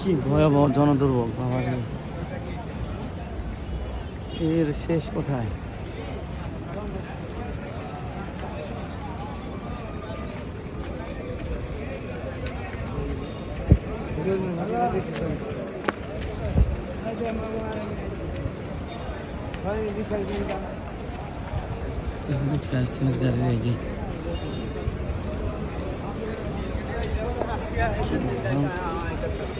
Ki কি ভয়াবহ জনদুর্ভোগ বাবা এর শেষ কোথায় Lütfen temizlerine gel. Thank you.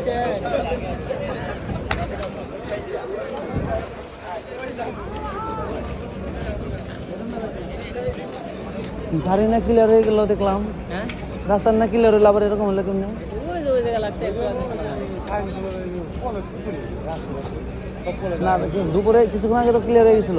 ধারে না ক্লিয়ার হয়ে গেল দেখলাম হ্যাঁ? রাস্তার না ক্লিয়ার হলো আবার এরকম হলো কেমনি না দুপুরে কিছুক্ষণ আগে তো ক্লিয়ার হয়ে গেছিল